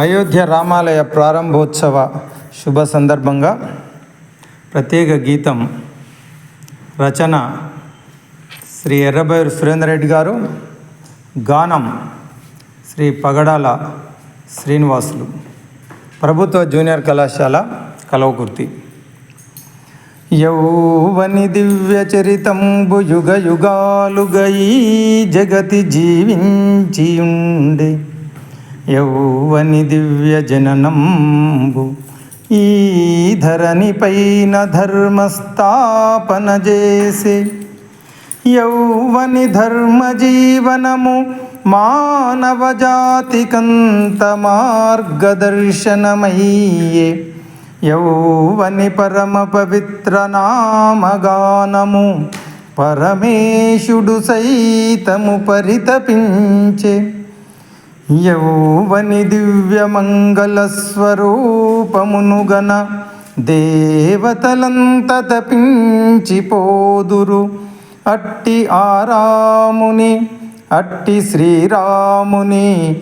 అయోధ్య రామాలయ ప్రారంభోత్సవ శుభ సందర్భంగా ప్రత్యేక గీతం రచన శ్రీ ఎర్రబైరు సురేందర్ రెడ్డి గారు గానం శ్రీ పగడాల శ్రీనివాసులు ప్రభుత్వ జూనియర్ కళాశాల కలవకుర్తి. యౌవని దివ్య చరితంబు యుగ యుగాలుగా జగతి జీవించి ఉండే యౌవని దివ్య జననంబు. ఈ ధరణి పైన ధర్మస్థాపన చేసి యౌవని ధర్మ జీవనము మానవ జాతికంత మార్గదర్శనమయ్యే యౌవని పరమ పవిత్ర నామగానము పరమేశుడు సైతము పరితపించే యౌవని దివ్యమంగళస్వరూపమునుగన దేవతలంత తపించిపోదురు అట్టి ఆరాముని అట్టి శ్రీరాముని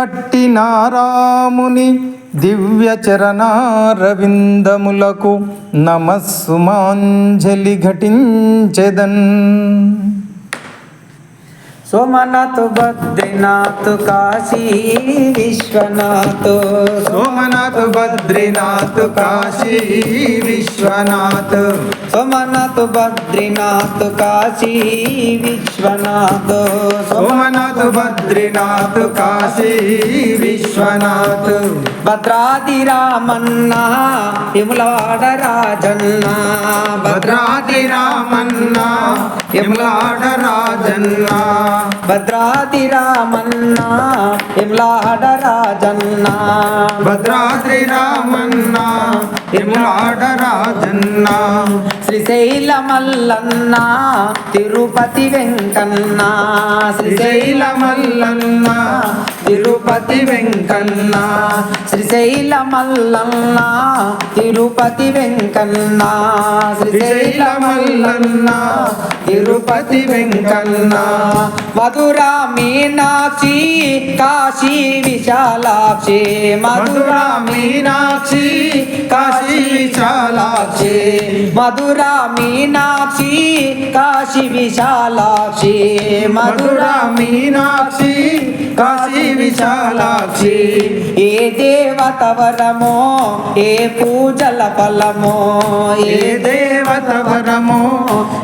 అట్టి నారాముని దివ్య చరణారవిందములకు నమస్సుమాంజలి ఘటించెదన్. सोमनाथ बद्रीनाथ काशी विश्वनाथ। सोमनाथ बद्रीनाथ काशी विश्वनाथ। सोमनाथ बद्रीनाथ काशी विश्वनाथ। सोमनाथ बद्रीनाथ काशी विश्वनाथ। भद्रादि रामन्ना विमुलाड राजन्ना। भद्रादि रामन्ना యమలాడ రాజన్న భద్రాది రామన్న విములాడ రాజన్న భద్రాద్రి రామన్న యమలాడ రాజన్న శ్రీశైల మల్లన్న తిరుపతి వెంకన్న. శ్రీశైల మల్లన్న తిరుపతి వెంకన్న. శ్రీశైల మల్లన్న తిరుపతి వెంకన్న. శ్రీశైల మల్లన్న తిరుపతి వెంకన్న. మధురా మీనాక్షి కాశీ విశాలాక్షి. మధురా మీనాక్షి కాశీ విశాలాక్షి. మధురా మీనాక్షి కాశీ విశాలాక్షి. మధురా మీనాక్షి కాశీ విశాలాక్షి. ఏ దేవత వరమో ఏ పూజల ఫలమో ఏ దేవత వరమో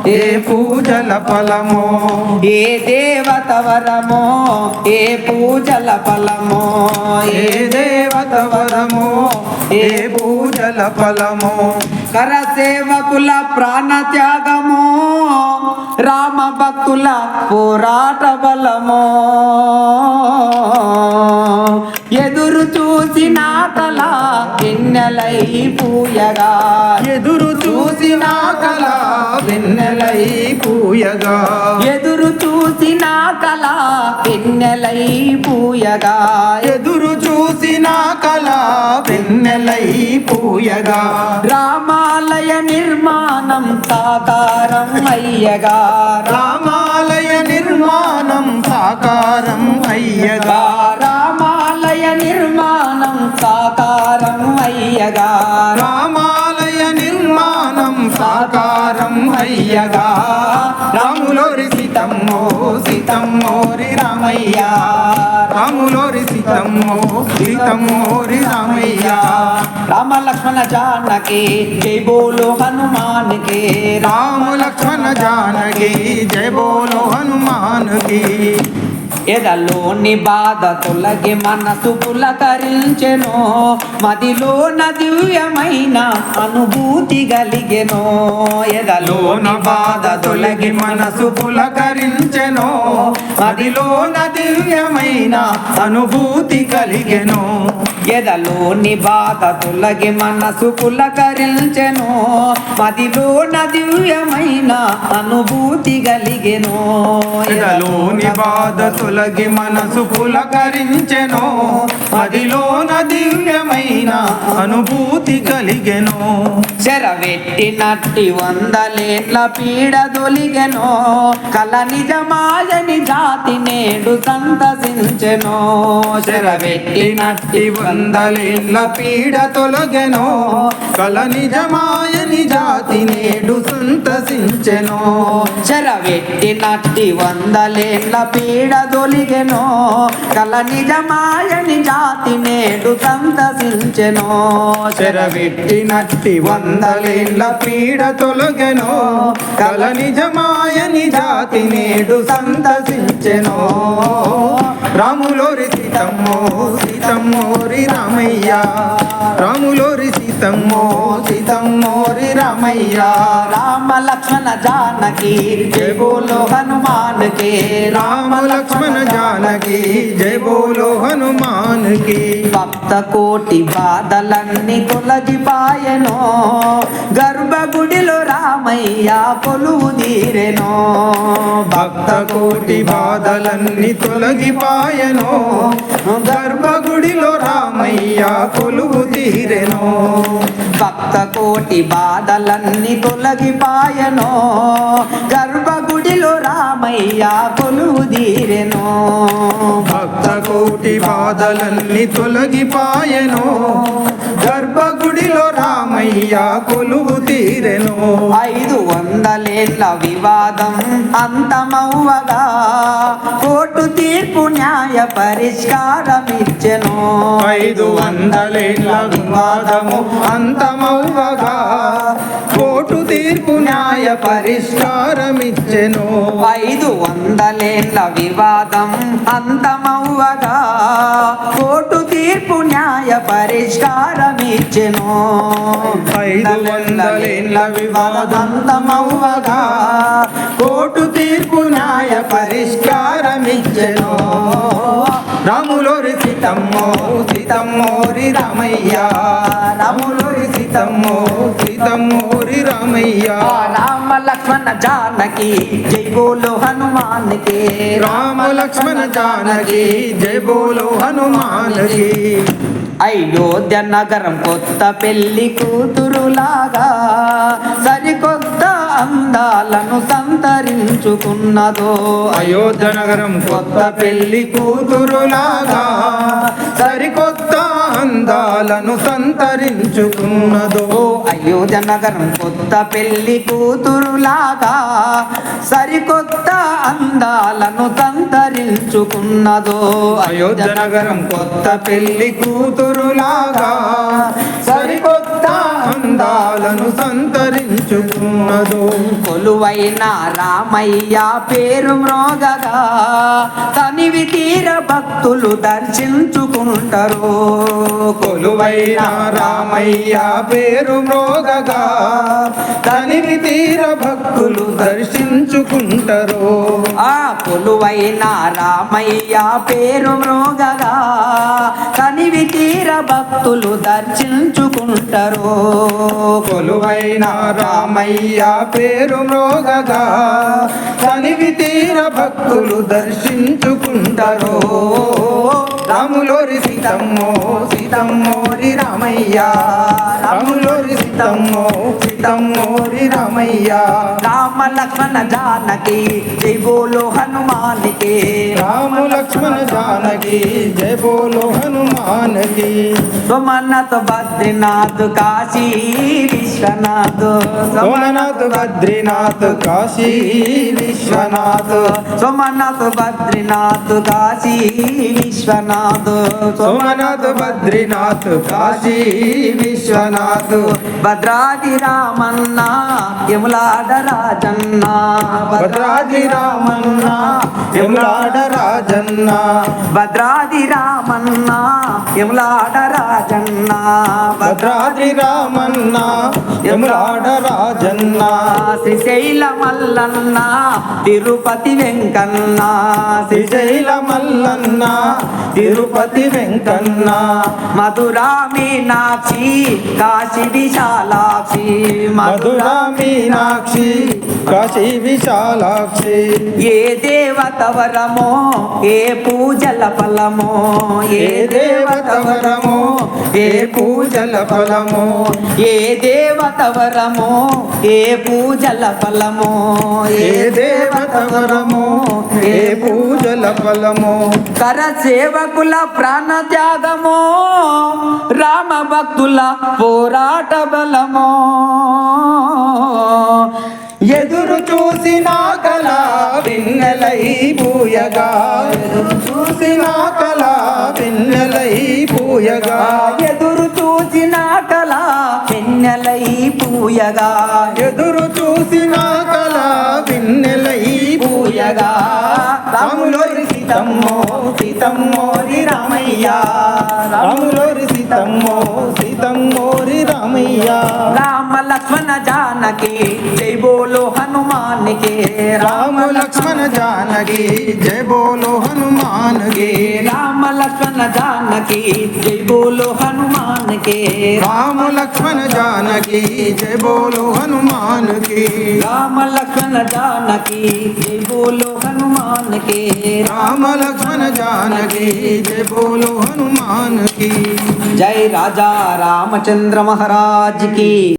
ఏ పూజల ఫలమో. ఏ దేవత వరమో ఏ పూజల ఫలమో. ఏ దేవత వరమో ఏ పూజల ఫలమో. కర సేవకుల ప్రాణ త్యాగమో రామ భక్తుల పోరాట బలమో. ఎదురు చూసిన కళ ఎన్నెలై పూయగా. ఎదురు చూసిన కళ వెన్నెలై పూయగా. ఎదురు చూసిన కళ ఎన్నెలై పూయగా. ఎదురు వెన్నెలై పూయగా రామాలయ నిర్మాణం సాకారం అయ్యగా. రామాలయ నిర్మాణం సాకారం అయ్యగా. రామాలయ నిర్మాణం సాకారం అయ్యగా. రామాలయ నిర్మాణం సాకారం అయ్యగా రాములోరి సీతమ్మో సీతమ్మోరి రామయ్య. రాములోరి సీతమ్మో సీతమ్మోరి రామయ్య. రామ లక్ష్మణ జానకి జై బోలో హనుమాన్ కే రామ లక్ష్మణ జానకి జయ బోలో హనుమాన్కి ఎదలోని బాధ తొలగి మనసు పులకరించెను మదిలోన దివ్యమైన అనుభూతి కలిగెను. ఎదలోని బాధ తొలగి మనసు పులకరించెను అదిలోన దివ్యమైన అనుభూతి కలిగెను. ఎదలోని బాధ తొలగి మనసు పులకరించెను. మదిలోన దివ్యమైన అనుభూతి కలిగెను. ఎదలోని బాధ తొలగి మనసు పులకరించెను. అదిలోన దివ్యమైన అనుభూతి కలిగెను. చెరవెట్టినట్టి వందలేట్ల పీడ దొలిగెనో కల నిజమాయని జాతి నేడు సంతసించెనో. చెరవెట్టినట్టి వందలేళ్ళ పీడ తొలగెనో కల నిజమాయని జాతి నేడు సంతసించెనో. చెరవెట్టి నట్టి వందలేళ్ళ పీడ తొలిగెనో కల నిజమాయని జాతి నేడు సంతసించెనో. చెరవెట్టి నట్టి వందలేళ్ళ పీడ తొలగెనో కల నిజమాయని జాతి నేడు సంతసించెనో. రాములోరి సీతమ్మో సీతమ్మోరి రామయ్య. రాములోరి సీతమ్మో సీతమ్మోరి రామయ్య. రామ లక్ష్మణ జానకి జయ బోలో హనుమాన్ కే రామ లక్ష్మణ జానకి జయ బోలో హనుమాన్కి భక్త కోటి బాధలన్నీ తొలగిపాయెనో గర్భగుడిలో రామయ్య కొలువు తీరెనో. భక్త కోటి బాధలన్నీ తొలగిపాయెనో గర్భగుడిలో రామయ్య కొలువు తీరెనో. భక్త కోటి బాధలన్నీ తొలగిపాయెనో గర్భగుడిలో రామయ్య కొలువు తీరెనో. భక్త కోటి బాధలన్నీ తొలగిపాయెనో గర్భగుడిలో రామయ్య కొలువు తీరెనో. ఐదు వందలేళ్ళ వివాదం అంతమవ్వగా. కోర్టు తీర్పు న్యాయ పరిష్కారమిచ్చెను. ఐదు వందలేళ్ళ వివాదము అంతమవ్వగా. కోర్టు తీర్పు న్యాయ పరిష్కారమిచ్చెను. ఐదు వందలేళ్ళ వివాదం అంతమవ్వగా కోర్టు తీర్పు న్యాయ పరిష్కారమిచ్చెను. ఐదు వందలేళ్ళ వివాదంతమవ్వగా కోర్టు తీర్పు న్యాయ పరిష్కారమిచ్చెను. రాములోరి సీతమ్మో సీతమ్మోరి రామయ్య. రాములోరి సీతమ్మో సీతమ్మోరి రామయ్య. రామ లక్ష్మణ జానకి జై బోలో హనుమాన్ కే రామ లక్ష్మణ జానకి జయ బోలో హనుమాన్కి అయోధ్య నగరం కొత్త పెళ్ళి కూతురులాగా. అందాలను సంతరించుకున్నదో అయోధ్య నగరం కొత్త పెళ్ళి కూతురులాగా సరికొత్త అందాలను సంతరించుకున్నదో. అయోధ్య నగరం కొత్త పెళ్ళి కూతురులాగా సరికొత్త అందాలను సంతరించుకున్నదో. అయోధ్య నగరం కొత్త పెళ్ళి కూతురులాగా సరికొత్త అందాలను సంతరించుకున్నదో. కొలువైన రామయ్య పేరు మ్రోగగా తనివి తీర భక్తులు దర్శించుకుంటారు. కొలువైన రామయ్య పేరు మ్రోగగా తనివి తీర భక్తులు దర్శించుకుంటారు. ఆ కొలువైన రామయ్య పేరు మ్రోగగా తనివి తీర భక్తులు దర్శించుకుంటారు. కొలువైన రామయ్య పేరు మ్రోగగా తనివి తీర భక్తులు దర్శించుకుంటారు. రాములోరి సీతమ్మో సీతమ్మోరి రామయ్య రాములోరి సీతమ్మో సీతమ్మోరి రామయ్య. రామ లక్ష్మణ జానకి జై బోలో హనుమానికి. రామ లక్ష్మణ జానకి జయ బోలో कौन सोमनाथ बद्रीनाथ काशी विश्वनाथ। सोमनाथ बद्रीनाथ काशी विश्वनाथ। सोमनाथ बद्रीनाथ काशी विश्वनाथ। सोमनाथ बद्रीनाथ काशी विश्वनाथ। భద్రాది రామన్న యములాడ రాజన్న భద్రాద్రి రామన్న యములాడ రాజన్న భద్రాది రామన్న యములాడ రాజన్న భద్రాద్రి రామన్న యములాడ రాజన్న శ్రీశైల మల్లన్న తిరుపతి వెంకన్న. శ్రీశైల మల్లన్న తిరుపతి వెంకన్న. మధురా మీనాక్షి కాశీ విశాలాక్షి మధుర మీనాక్షి కాశీ విశాలాక్షి ఏ దేవత వరమో ఏ పూజల ఫలమో ఏ దేవత వరమో ఏ పూజల ఫలమో ఏ దేవత వరమో ఏ పూజల ఫలమో ఏ దేవత వరమో ఏ పూజల ఫలమో. కర సేవకుల ప్రాణ త్యాగమో రామ భక్తుల పోరాట బలమో. ఎదురు చూసిన కళ పిన్నెలై పూయగా. ఎదురు చూసిన కళ పిన్నెలై పూయగా. ఎదురు చూసిన కళ పెన్నెలై పూయగా. ఎదురు చూసిన కళ పిన్నెలై పూయగా. రాములోరి సీతమ్మో సీతమ్మోరి రామయ్య. రాములోరి సీతమ్మో సీతమ్మోరి రామయ్య. రామ లక్ష్మణ జానకి జై బోలో హనుమాన్ కే రామ లక్ష్మణ జానకి జయ బోలో హనుమాన్ గే రామ లక్ష్మణ జానకి జై బోలో హనుమాన్ కే రామ లక్ష్మణ జానకి జయ బోలో హనుమాన్కి రామ లక్ష్మణ జానకి జై బోలో హనుమాన్ కే రామ లక్ష్మణ జానకి జయ బోలో హనుమాన్కి జై రాజా రామచంద్ర మహారాజ్ की।